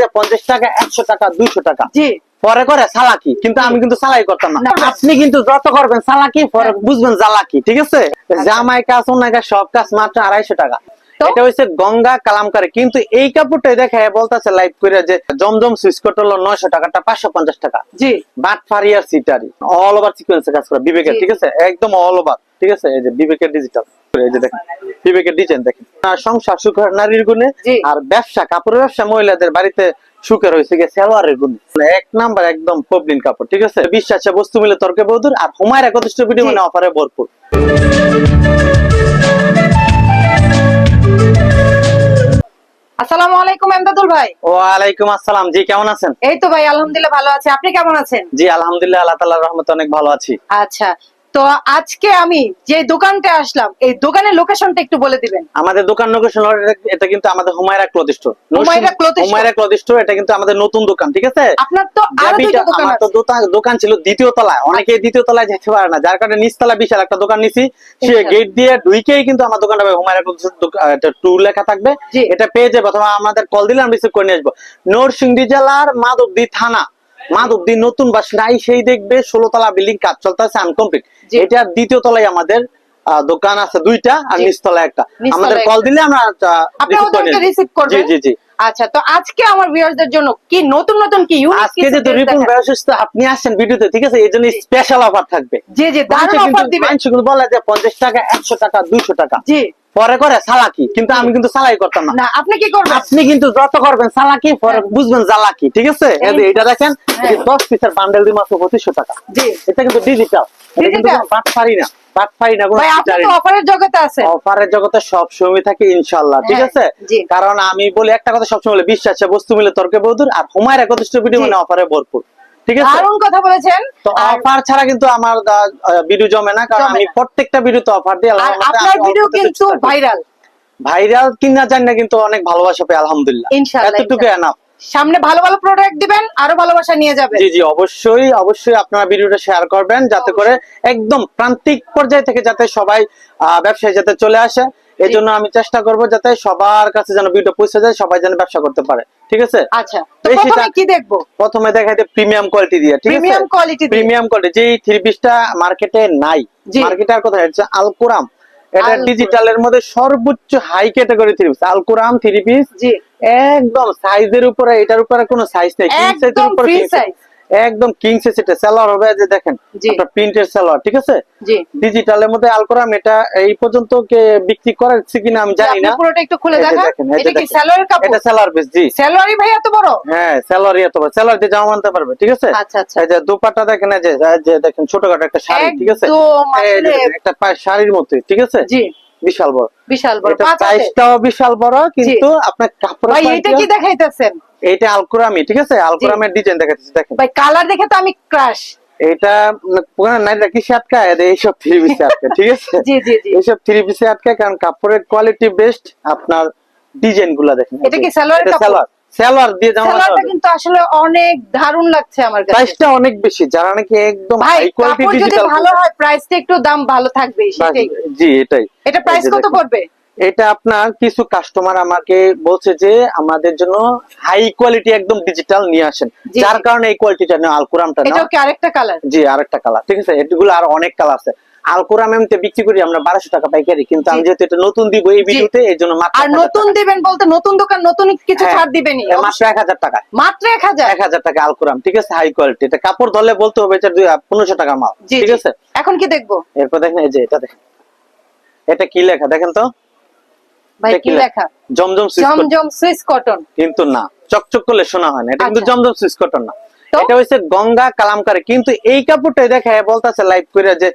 যে পঞ্চাশ টাকা একশো টাকা দুইশো টাকা। জি। পরে করে সালাকি কিন্তু আমি কিন্তু সালাই করতাম না। আপনি কিন্তু যত করবেন সালাকি পরে বুঝবেন জালাকি ঠিক আছে? জামাই কাজ সব কাজ মাত্র আড়াইশো টাকা। এটা হচ্ছে গঙ্গা কালামকারী। কিন্তু এই কাপড়টাই দেখে বলতেছে লাইভ করে যে জমজম সুইচ কট হলো নয়শো টাকাটা পাঁচশো পঞ্চাশ টাকা। জি। বাট ফারিয়ার সিটারি অল ওভার সিকোয়েন্সে কাজ করে বিবেকের ঠিক আছে? একদম অল ওভার ঠিক আছে? এই যে বিবেকের ডিজিটাল এই যে দেখেন বিবেকের ডিজাইন দেখেন। সংসার সুখের নারীর গুণে আর ব্যবসা কাপড়ের ব্যবসা মহিলাদের বাড়িতে সুখের হয়েছে গিয়ে সালোয়ারের গুণে। মানে এক নাম্বার একদম পবলিন কাপড় ঠিক আছে? বিশ্বাসে বস্তু মিলে তর্কে বৌদুর আর হুমায়রা কতিষ্ঠ ভিডিও মানে অফারে ভরপুর। আসসালামু আলাইকুম এমদাদুল ভাই। ওয়ালাইকুম আসসালাম জি কেমন আছেন? এই তো ভাই আলহামদুলিল্লাহ ভালো আছি। আপনি কেমন আছেন? জি আলহামদুলিল্লাহ আল্লাহ তাআলার রহমতে অনেক ভালো আছি। আচ্ছা তো আজকে আমি যে দোকানটা আসলাম এই দোকানের লোকেশনটা একটু বলে দিবেন। আমাদের দোকান লোকেশন এটা কিন্তু আমাদের Humayra cloth store Humayra store। Humayra cloth store এটা কিন্তু আমাদের নতুন দোকান ঠিক আছে? আপনার তো আরও দুইটা দোকান তো আছে। দোতা- দোকান ছিল দ্বিতীয় তলায়। অনেকে দ্বিতীয় তলায় যেতে পারে না। যার কারণে নিচতলা বিশাল একটা দোকান নিছি। সে গেট দিয়ে ঢুকেই কিন্তু আমার দোকানটা হুমায়রা টু লেখা থাকবে। এটা পেয়ে যাবে। অথবা আমাদের কল দিলে আমি রিসিভ করে নিয়ে আসব। নরসিংদী জেলার মাধবদী থানা। মাধবদী নতুন বাসিন্দাই সেই দেখবে ষোলো তলা বিল্ডিং কাজ চলতেছে আনকমপ্লিট। এটা দ্বিতীয় তলায় আমাদের দোকান আছে দুইটা আর জি। নিচতলায় একটা। আমাদের কল দিলে আমরা। রিসিভ করবেন? জি জি আচ্ছা তো আজকে আমার ভিউয়ারদের জন্য কি নতুন নতুন কি আজকে যে রিপন ব্যবস্থা আপনি আসছেন ভিডিওতে ঠিক আছে? এই জন্য স্পেশাল অফার থাকবে। জি জি দারুণ অফার দিবেন। বলে যে পঞ্চাশ টাকা একশো টাকা দুইশো টাকা। জি। পরে করে সালাকি কিন্তু আমি কিন্তু সালাই করতাম না। আপনি কি করবেন? আপনি কিন্তু যত করবেন সালাকি পরে বুঝবেন জালাকি ঠিক আছে? এটা দেখেন হ্যাঁ। দশ পিসের বান্ডেল দিয়ে মাত্র পঁচিশশো টাকা। এটা কিন্তু ডিজিটাল এটা কিন্তু? পারি না। হ্যাঁ, আছে? কারণ আমি বলি একটা কথা সবসময় বিশ্বাসে বস্তু মিলে তর্কে বৌদুর আর হুমায়রা কতিষ্ঠ ভিডিও মানে অফারে ভরপুর। ঠিক আছে? দারুণ কথা বলেছেন। তো অফার ছাড়া কিন্তু আমার ভিডিও জমে না কারণ আমি প্রত্যেকটা ভিডিওতে অফার দিই আর আপনার ভিডিও কিন্তু ভাইরাল ভাইরাল কিনা জানি না কিন্তু অনেক ভালোবাসা পাই আলহামদুলিল্লাহ। ইনশাআল্লাহ, এতটুকু এনাফ সামনে ভালো ভালো প্রোডাক্ট দিবেন আরও ভালোবাসা নিয়ে যাবেন। জি জি অবশ্যই অবশ্যই আপনারা ভিডিওটা শেয়ার করবেন যাতে করে একদম প্রান্তিক পর্যায় থেকে যাতে সবাই ব্যবসায় যাতে চলে আসে। এই জন্য আমি চেষ্টা করব যাতে সবার কাছে যেন ভিডিও পৌঁছে যায় সবাই যেন ব্যবসা করতে পারে। ঠিক আছে? আচ্ছা। প্রথমে কি দেখব? প্রথমে দেখাইতে প্রিমিয়াম কোয়ালিটি দিয়ে ঠিক আছে? প্রিমিয়াম কোয়ালিটি প্রিমিয়াম কোয়ালিটি যেই থ্রি পিসটা মার্কেটে নাই। মার্কেটে আর কোথায়? হচ্ছে আলকুরাম এটা। ডিজিটালের মধ্যে সর্বোচ্চ হাই ক্যাটাগরি থ্রি পিস আলকুরাম থ্রি পিস জি। একদম সাইজের উপরে এটার উপরে কোনো সাইজ নাই। কিং সাইজের উপরে কিং size। একদম কিং এটা সেলার হবে যে দেখেন জি। প্রিন্টের সেলার ঠিক আছে? ডিজিটালের মধ্যে আলকুরাম এটা এই পর্যন্ত কে বিক্রি করেছে কিনা আমি জানি না। পুরোটা একটু খুলে দেখেন, এটা কি দেখেন। কাপড়? এটা সেলার পিস জি। স্যালোয়ারি ভাই এত বড়? হ্যাঁ সেলার ইয়ে তো সেলার দিয়ে জামা আনতে পারবে ঠিক আছে? আচ্ছা, আচ্ছা। এই যে দুপাট্টা দেখেন এই যে দেখেন ছোটখাটো একটা শাড়ি ঠিক আছে? একটা পায়ে শাড়ির মতো ঠিক আছে? জি। বিশাল বড়। বিশাল বড় সাইজটাও বিশাল বড় কিন্তু আপনার কাপড় ভাই এটা কি দেখাইতেছেন? এইটা আলকুরামি ঠিক আছে? আলকুরামের ডিজাইন দেখাচ্ছি দেখেন। ভাই কালার দেখে তো আমি ক্রাশ এটা পুরান কিসে আটকায় আর এইসব থ্রি পিসে আটকায় ঠিক আছে? জি জি জি। এইসব থ্রি পিসে আটকায় কারণ কাপড়ের কোয়ালিটি বেস্ট আপনার ডিজাইনগুলা দেখেন। এটা কি সালোয়ারের কাপড়? সালোয়ার। সালোয়ার দিয়ে জামা স্যালোয়ারটা কিন্তু আসলে অনেক দারুণ লাগছে আমার কাছে। প্রাইসটা অনেক বেশি যারা নাকি একদম ভাই হাই কোয়ালিটি ডিজিটাল ভালো হয় প্রাইসটা একটু দাম ভালো থাকবে সেটাই। জি এটাই। এটা প্রাইস কত পড়বে? এটা আপনার কিছু কাস্টমার আমাকে বলছে যে আমাদের জন্য হাই কোয়ালিটি একদম ডিজিটাল নিয়ে আসেন। যার। কারণে এই কোয়ালিটিটা নেওয়া আলকুরামটা এটাও নেওয়া। কি আরেকটা কালার জি আরেকটা কালার ঠিক আছে এগুলো আর অনেক কালার আছে। আলকুরাম এমতে বিক্রি করি আমরা বারোশো টাকা পাইকারি কিন্তু আমি যেহেতু এটা নতুন দিব এই ভিডিওতে এই জন্য মাত্র আর নতুন দিবেন বলতে নতুন দোকান নতুন কিছু হ্যাঁ, ছাড় দিবেনই। মাত্র এক হাজার টাকা। মাত্র এক হাজার? এক হাজার টাকা আলকুরাম ঠিক আছে হাই কোয়ালিটি এটা কাপড় ধরলে বলতে হবে এটা দুই পনেরোশো টাকা মাল। ঠিক আছে? এখন কি দেখব? এরপর দেখেন এই যে এটা দেখেন। এটা কি লেখা? দেখেন তো। ভাই কি লেখা? Zamzam Swiss cotton. কিন্তু না চকচক করলে শোনা হয় না। এটা কিন্তু আচ্ছা। জমজম সুইচ কটন না। এটা হচ্ছে গঙ্গা কালামকারী। কিন্তু এই কাপড়টাই দেখে বলতেছে লাইভ করে যে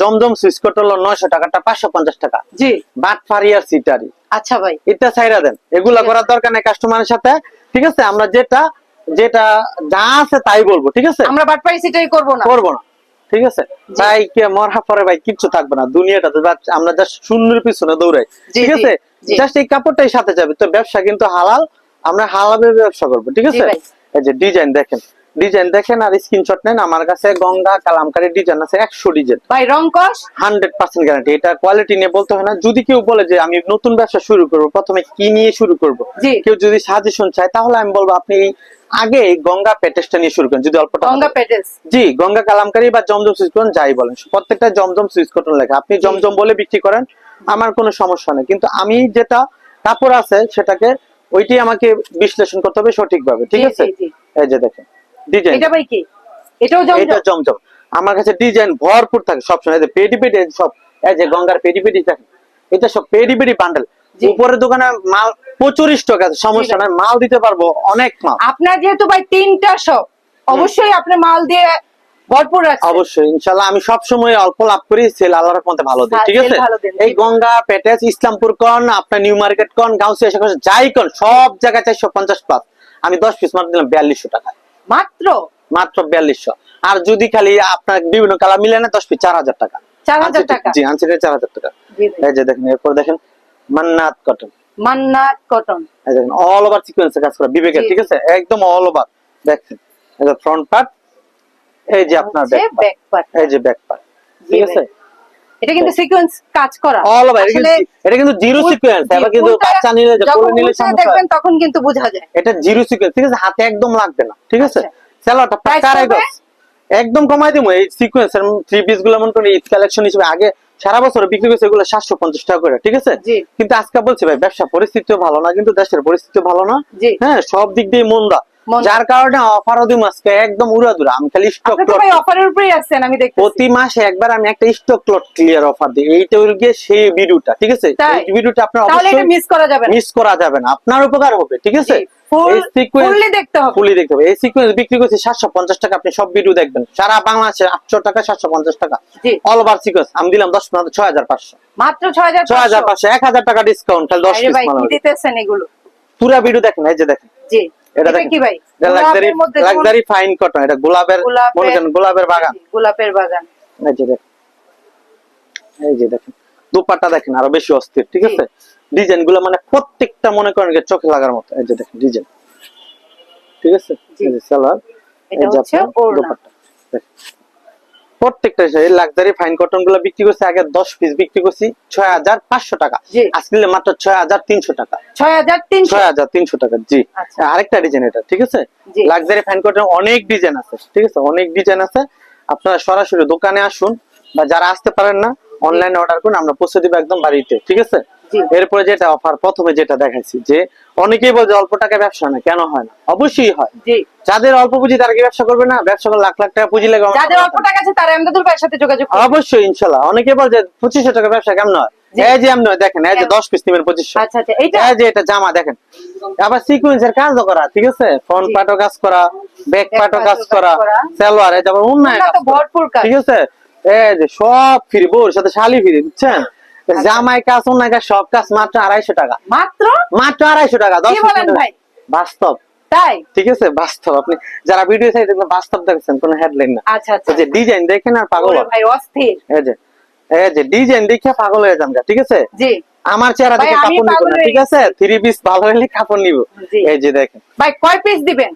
জমজম সুইচ কটন হলো নয়শো টাকাটা পাঁচশো পঞ্চাশ টাকা। জি। বাট ফারিয়ার সিটারি। আচ্ছা ভাই। এটা ছাইরা দেন। এগুলা করার দরকার নেই কাস্টমারের সাথে। ঠিক আছে? আমরা যেটা যেটা যা আছে তাই বলব ঠিক আছে? আমরা বাটপাই সিটাই করব না। করব না। ঠিক আছে? তাই কে মরহা পরে ভাই কিচ্ছু থাকবে না। দুনিয়াটা তো আমরা জাস্ট শূন্যের পিছনে দৌড়াই। ঠিক আছে? জাস্ট এই কাপড়টাই সাথে যাবে। তো ব্যবসা কিন্তু হালাল। আমরা হালালে ব্যবসা করব ঠিক আছে? এই যে ডিজাইন দেখেন। ডিজাইন দেখেন আর স্ক্রিনশট নেন। আমার কাছে গঙ্গা কালামকারী ডিজাইন আছে একশো ডিজাইন ভাই রং কস? হান্ড্রেড পার্সেন্ট গ্যারান্টি এটা কোয়ালিটি নিয়ে বলতে হয় না। যদি কেউ বলে যে আমি নতুন ব্যবসা শুরু করব প্রথমে কি নিয়ে শুরু করব? কেউ যদি সাজেশন চায় তাহলে আমি বলব আপনি আগে গঙ্গা প্যাটেসটা নিয়ে শুরু করেন যদি অল্প গঙ্গা। পেটেলস জি গঙ্গা কালামকারী বা জমজম সুইচ কটন যাই বলেন। প্রত্যেকটা জমজম সুইচ কটন লেখা। আপনি জমজম বলে বিক্রি করেন আমার কোনো সমস্যা নেই। কিন্তু আমি যেটা কাপড় আছে সেটাকে ওইটি আমাকে বিশ্লেষণ করতে হবে সঠিকভাবে ঠিক আছে। এই যে দেখেন ডিজাইন। এটা ভাই কি? এটাও জমজম? এটা জমজম। আমার কাছে ডিজাইন ভরপুর থাকে সবসময়। এই যে পেডি পেডি সব এই যে গঙ্গার পেডি পেডি থাকে এটা সব পেডি পেডি বান্ডেল। উপরের দোকানে মাল প্রচুর স্টক আছে সমস্যা নাই মাল দিতে পারব অনেক মাল। আপনার যেহেতু ভাই তিনটা শপ অবশ্যই আপনি মাল দিয়ে ভরপুর অবশ্যই আমি সব সময় অল্প লাভ করি সেল আল্লাহর ভালো দিই হ্যাঁ, ঠিক আছে? এই গঙ্গা পেটেস ইসলামপুর কন আপনার নিউ মার্কেট কন গাউসি যাই কন সব জায়গায় চারশো পঞ্চাশ প্লাস আমি দশ পিস মাত্র দিলাম বিয়াল্লিশশো টাকা মাত্র? মাত্র বিয়াল্লিশশো। আর যদি খালি আপনার বিভিন্ন কালার মিলে না দশ পিস চার হাজার টাকা। 4000 টাকা। জি হাজার টাকা। এই যে দেখেন এরপর দেখেন মান্নাত কটন। মান্নাত কটন। দেখেন অল ওভার সিকোয়েন্সে কাজ করা বিবেকের ঠিক আছে? একদম অল ওভার দেখেন ফ্রন্ট পার্ট এই যে আপনার ব্যাক পার্ট এই যে ব্যাক পার্ট ঠিক আছে? এটা কিন্তু সিকোয়েন্স কাজ করা। অল ওভার এটা কিন্তু জিরো সিকোয়েন্স এবার কিন্তু বাচ্চা নিলে যখন নিলে সমস্যা দেখবেন তখন কিন্তু বোঝা যায়। এটা জিরো সিকোয়েন্স ঠিক আছে? হাতে একদম লাগবে না ঠিক আছে? Price পাকা কত? একদম কমাই দিব। এই সিকোয়েন্স এর থ্রি পিসগুলো মনে ঈদ কালেকশন হিসেবে আগে সারা বছর বিক্রি করছে এগুলো সাতশো পঞ্চাশ টাকা করে ঠিক আছে? কিন্তু আজকে বলছি ভাই ব্যবসা পরিস্থিতিও ভালো না কিন্তু দেশের পরিস্থিতিও ভালো না। হ্যাঁ সব দিক দিয়ে মন্দা। যার কারণে অফারও দিব আজকে একদম উড়াদুরা। আমি খালি স্টক ভাই অফারের উপরেই আসছেন আমি দেখতেছি। প্রতি মাসে একবার আমি একটা স্টক লট ক্লিয়ার অফার দিই। এইটা হলো গিয়ে সেই ভিডিওটা ঠিক আছে? এই ভিডিওটা আপনার অবশ্যই মিস করা যাবে না। মিস করা যাবে না। আপনার উপকার হবে ঠিক আছে? জি, এই দেখতে হবে। fully দেখতে হবে। এই সিকোয়েন্স বিক্রি করছি সাতশো পঞ্চাশ টাকা। আপনি সব ভিডিও দেখবেন। সারা বাংলাদেশে আটশো টাকা সাতশো পঞ্চাশ টাকা। অল ওভার সিকোয়েন্স আমি দিলাম দশ পনেরো ছয় মাত্র ছয় হাজার ছয় হাজার পাঁচশো এক হাজার টাকা ডিসকাউন্ট খালি দশ পিস ভাই দিতেছেন এগুলো? পুরো ভিডিও দেখেন এই যে দেখেন। জি। এটা এটা কি ভাই? লাক্সারি গোলাপের লাক্সারি ফাইন কটন এটা গোলাপের গোলাপের- মনে করেন গোলাপের বাগান। জি, গোলাপের বাগান। এই যে দেখেন। এই যে দেখেন। দুপাট্টা দেখেন আরও বেশি অস্থির ঠিক আছে? ডিজাইনগুলো মানে প্রত্যেকটা মনে করেন চোখে লাগার মতো। এই যে দেখেন ডিজাইন। ঠিক আছে। এই যে প্রত্যেকটা লাক্সারি ফাইন কটনগুলো বিক্রি করছে আগে দশ পিস বিক্রি করছি ছয় হাজার পাঁচশো টাকা। আজকে মাত্র ছয় হাজার তিনশো টাকা। ছয় হাজার তিনশো। ছয় হাজার তিনশো টাকা জি। আচ্ছা। আরেকটা ডিজাইন এটা ঠিক আছে? লাক্সারি ফ্যান কোটের অনেক ডিজাইন আছে ঠিক আছে? অনেক ডিজাইন আছে। আপনারা সরাসরি দোকানে আসুন বা যারা আসতে পারেন না অনলাইনে অর্ডার করুন আমরা পৌঁছে দিব একদম বাড়িতে ঠিক আছে। এরপরে যেটা অফার প্রথমে যেটা দেখাইছি যে অনেকেই বলছে অল্প টাকা ব্যবসা না। কেন হয় না? অবশ্যই হয়। যাদের অল্প পুঁজি তারা কি ব্যবসা করবে না? ব্যবসা করে লাখ লাখ টাকা পুঁজি লাগে যাদের অল্প টাকা আছে তারা এমদাদুল ভাইয়ের সাথে যোগাযোগ করুন। অবশ্যই ইনশাল্লাহ। অনেকে বলছে পঁচিশশো টাকা ব্যবসা কেমন হয়? এই যে হয়, দেখেন এই যে কেমন? দশ পিস নিবেন পঁচিশশো। আচ্ছা আচ্ছা এইটা এই যে এটা জামা দেখেন। আবার সিকুয়েন্সের কাজ করা ঠিক আছে? ফ্রন্ট জি। পার্টও কাজ করা ব্যাক part কাজ করা। সালোয়ার এই যেমন উন্নয়ন উন্নত ভরপুর কাজ। ঠিক আছে? এই যে সব ফ্রি বউর সাথে শালি ফ্রি বুঝছেন। জামাই কাজ কাজ সব কাজ মাত্র আড়াইশো টাকা। মাত্র? মাত্র আড়াইশো টাকা দশ ভাই? বাস্তব। তাই? ঠিক আছে বাস্তব। আপনি যারা ভিডিও চাই দেখবেন বাস্তব দেখছেন কোনো হেডলাইন না। আচ্ছা আচ্ছা। যে ডিজাইন দেখেন আর পাগল ভাই অস্থির। এই যে এই যে ডিজাইন দেখে পাগল হয়ে যান ঠিক আছে? জি। আমার চেহারা দেখে কাপড় নিব না ঠিক আছে? থ্রি পিস ভালো হলে কাপড় নিব। এই যে দেখেন। ভাই কয় পিস দিবেন?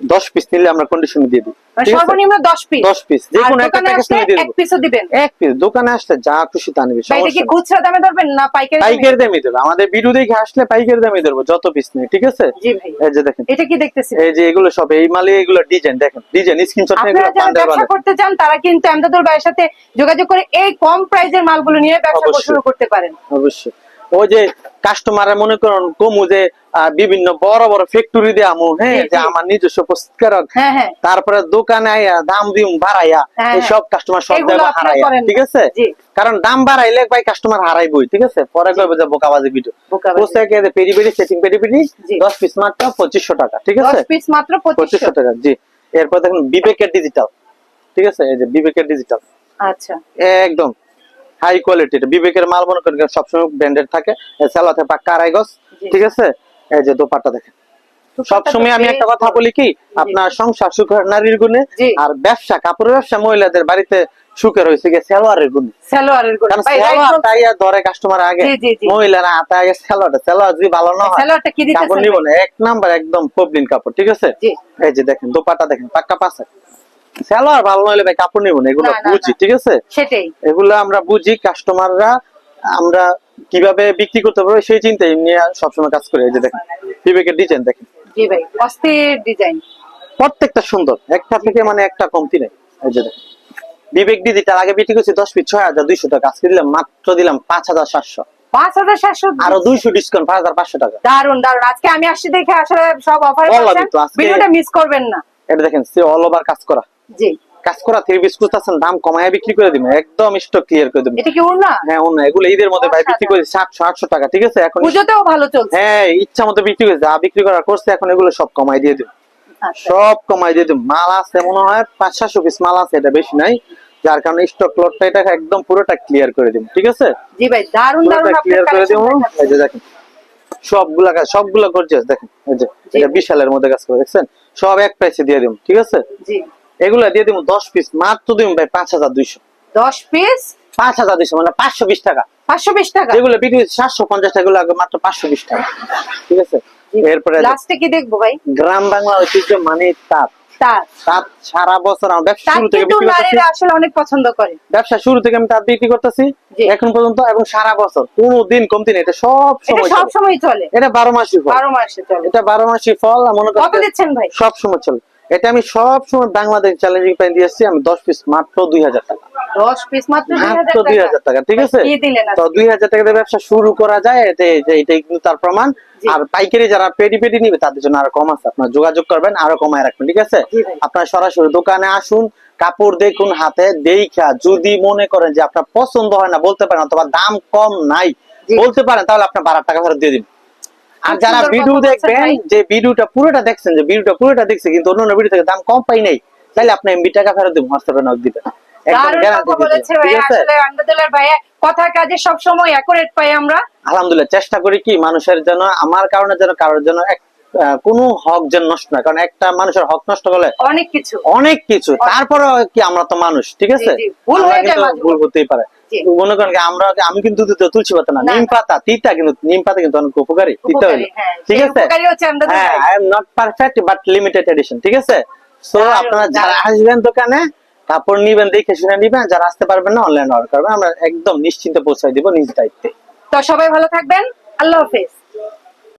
দশ পিস নিলে আমরা কন্ডিশন দিয়ে দিই। মানে? সর্বনিম্ন দশ পিস দশ পিস যে কোনো একটা প্যাকেজ দিয়ে এক পিসও দিবেন। এক পিস দোকানে আসলে যা খুশি তা নিবি ভাই এটা কি খুচরা দামে ধরবেন না পাইকারি পাইকারি দামে দেবো আমাদের ভিডিও দেখে আসলে পাইকারি দামে দেবো যত পিস নেই ঠিক আছে? জি ভাই। এই যে দেখেন। এটা কি দেখতেছি এই যে এগুলো সব এই মালে এগুলো ডিজাইন দেখেন ডিজাইন স্ক্রিনশট নিয়ে এগুলো বান্ডেল ব্যবসা করতে চান তারা কিন্তু এমদাদুল ভাইয়ের সাথে যোগাযোগ করে এই কম প্রাইজের মালগুলো নিয়ে ব্যবসা শুরু করতে পারেন। অবশ্যই। ওই যে কাস্টমারের মনে করেন কমু যে বিভিন্ন বড় বড় ফ্যাক্টরি দিয়ে আমু হ্যাঁ যে আমার নিজস্ব প্রস্তুতকারক। হ্যাঁ হ্যাঁ। তারপরে দোকানে আইয়া দাম দিম বাড়াইয়া হ্যাঁ, সব কাস্টমার সব এগুলো হারাইয়া ঠিক আছে? কারণ দাম বাড়াইলে ভাই কাস্টমার হারাইবই ঠিক আছে? পরে কইবে যে বোকাবাজি ভিডিও বোকাবাজি। পোস্টাকে পেরি পেরি সেটিং পেরি পেরি জি। 10 পিস মাত্র 2500 টাকা ঠিক আছে? পিস মাত্র পঁচিশশো। 2500 টাকা জি। এরপর দেখুন বিবেকের ডিজিটাল ঠিক আছে? এই যে বিবেকের ডিজিটাল আচ্ছা। একদম। হাই কোয়ালিটি বিবেকের মাল মনে করেন সবসময় ব্র্যান্ডেড থাকে সালাতে পাক্কা আড়াই গজ ঠিক আছে? এই যে দোপাট্টা দেখেন। সবসময় আমি একটা কথা বলি কি আপনার সংসার সুখের নারীর গুণে আর ব্যবসা কাপড়ের ব্যবসা মহিলাদের বাড়িতে সুখের হয়েছে গিয়ে সেলোয়ারের গুণে। সালোয়ারের গুণ। ধরে কাস্টমার আগে। মহিলারা আগে সেলোয়ারটা সেলোয়ার যদি ভালো না হয় কাপড় নিব না। এক নাম্বার একদম পবলিন কাপড় ঠিক আছে? এই যে দেখেন দোপাটা দেখেন পাক্কা পাশে। সেলোয়ার ভালো না হলে ভাই কাপড় নিব না এগুলো বুঝি ঠিক আছে? সেটাই। এগুলো আমরা বুঝি কাস্টমাররা আমরা কীভাবে বিক্রি করতে পারব সেই চিন্তায় নিয়ে সবসময় কাজ করি। এই যে দেখেন বিবেকের ডিজাইন দেখেন। জি ভাই অস্থির ডিজাইন প্রত্যেকটা সুন্দর একটা থেকে মানে একটা কমতি নেই। এই যে দেখেন বিবেক দিদি তার আগে বিক্রি করছি দশ পিস ছয় হাজার দুইশো টাকা আজকে দিলাম মাত্র দিলাম পাঁচ হাজার সাতশো। পাঁচ হাজার সাতশো? আরও দুইশো ডিসকাউন্ট পাঁচ হাজার পাঁচশো টাকা। দারুণ দারুণ আজকে আমি আসছি দেখে আসলে সব অফার ভিডিওটা মিস করবেন না। এটা দেখেন সে অল ওভার কাজ করা। জি। কাজ করা থ্রি পিস খুঁজতেছেন দাম কমায় বিক্রি করে দিবেন। একদম স্টক ক্লিয়ার করে দিবেন। এটা কি হ্যাঁ এগুলো ঈদের মধ্যে ভাই বিক্রি করে সাতশো আটশো টাকা ঠিক আছে? এখন পুজোতেও ভালো চলছে। হ্যাঁ ইচ্ছা মতো বিক্রি করে যা বিক্রি করা করছে এখন এগুলো সব কমাই দিয়ে দিন আচ্ছা। সব কমাই দিয়ে দিন মাল আছে মনে হয় পাঁচ সাতশো পিস মাল আছে এটা বেশি নাই। যার কারণে স্টক লটটা এটা একদম পুরোটা ক্লিয়ার করে ঠিক আছে? জি ভাই দারুণ দারুণ ক্লিয়ার করে দিব। এই যে দেখেন সবগুলা কাজ সবগুলা গর্জিয়াস দেখেন এই যে এটা বিশালের মধ্যে কাজ করে দেখছেন? সব এক প্রাইসে দিয়ে দিব ঠিক আছে? জি। এগুলা দিয়ে দিব দশ পিস মাত্র দিব ভাই পাঁচ হাজার দুইশো। দশ পিস পাঁচ হাজার দুইশো মানে পাঁচশো বিশ টাকা। পাঁচশো বিশ টাকা? যেগুলো বিক্রি সাতশো পঞ্চাশ টাকা আগে মাত্র পাঁচশো বিশ টাকা। ঠিক আছে? এরপরে লাস্টে কি দেখব ভাই? গ্রাম বাংলা ঐতিহ্য মানে তাঁত। তার তাঁত সারা বছর আমার ব্যবসা শুরু থেকে বিক্রি করতেছি। আসলে অনেক পছন্দ করে। ব্যবসা শুরু থেকে আমি তাঁত বিক্রি করতেছি। এখন পর্যন্ত এবং সারা বছর। কোনো দিন কমতি নেই এটা সব সময় সব সময় চলে। এটা বারো মাসি ফল। বারো মাসে চলে। এটা বারো মাসি ফল মনে কত দিচ্ছেন ভাই? সব সময় চলে। এটা আমি সব সময় বাংলাদেশ চ্যালেঞ্জিং প্যান দিয়ে আসছি আমি দশ পিস মাত্র দুই হাজার টাকা। দশ পিস মাত্র দুই হাজার টাকা। ঠিক আছে? তো? দুই হাজার টাকা দিয়ে ব্যবসা শুরু করা যায় এটাই কিন্তু তার প্রমাণ। আর পাইকারি যারা পেটি পেটি নিবে তাদের জন্য আরও কম আছে। আপনার যোগাযোগ করবেন আরও কমায় রাখবেন ঠিক আছে? আপনার সরাসরি দোকানে আসুন কাপড় দেখুন হাতে দেখা যদি মনে করেন যে আপনার পছন্দ হয় না বলতে পারেন অথবা দাম কম নাই বলতে পারেন তাহলে আপনার বারো টাকা ফেরত দিয়ে দিন। আর যারা ভিডিও দেখবেন যে ভিডিওটা পুরোটা দেখছেন যে ভিডিওটা পুরোটা দেখছে কিন্তু অন্য ভিডিও থেকে দাম কম পাই নাই তাহলে আপনি এমবি টাকা ফেরত দিবেন। হোয়াটসঅ্যাপে নক দিবেন। কথা কাজে সব সময় অ্যাকুরেট পাই আমরা। আলহামদুলিল্লাহ চেষ্টা করি কি মানুষের জন্য আমার কারণে যেন কারোর জন্য কোনো হক যেন নষ্ট না কারণ একটা মানুষের হক নষ্ট করলে অনেক কিছু। অনেক কিছু তারপরে কি আমরা তো মানুষ ঠিক আছে? ভুল হয়ে যায় ভুল হতেই পারে। মনে করেন আমরা আমি কিন্তু তুলছি পাতা না নিম পাতা তিতা কিন্তু নিম পাতা কিন্তু অনেক উপকারী তিতা হইল। হ্যাঁ। ঠিক আছে? হ্যাঁ I am not perfect but limited edition ঠিক আছে? সো আপনারা যারা আসবেন দোকানে কাপড় নিবেন দেখে শুনে নিবেন যারা আসতে পারবেন না অনলাইন অর্ডার করবেন আমরা একদম নিশ্চিন্তে পৌঁছাই দিব নিজ দায়িত্বে। তো সবাই ভালো থাকবেন আল্লাহ হাফেজ।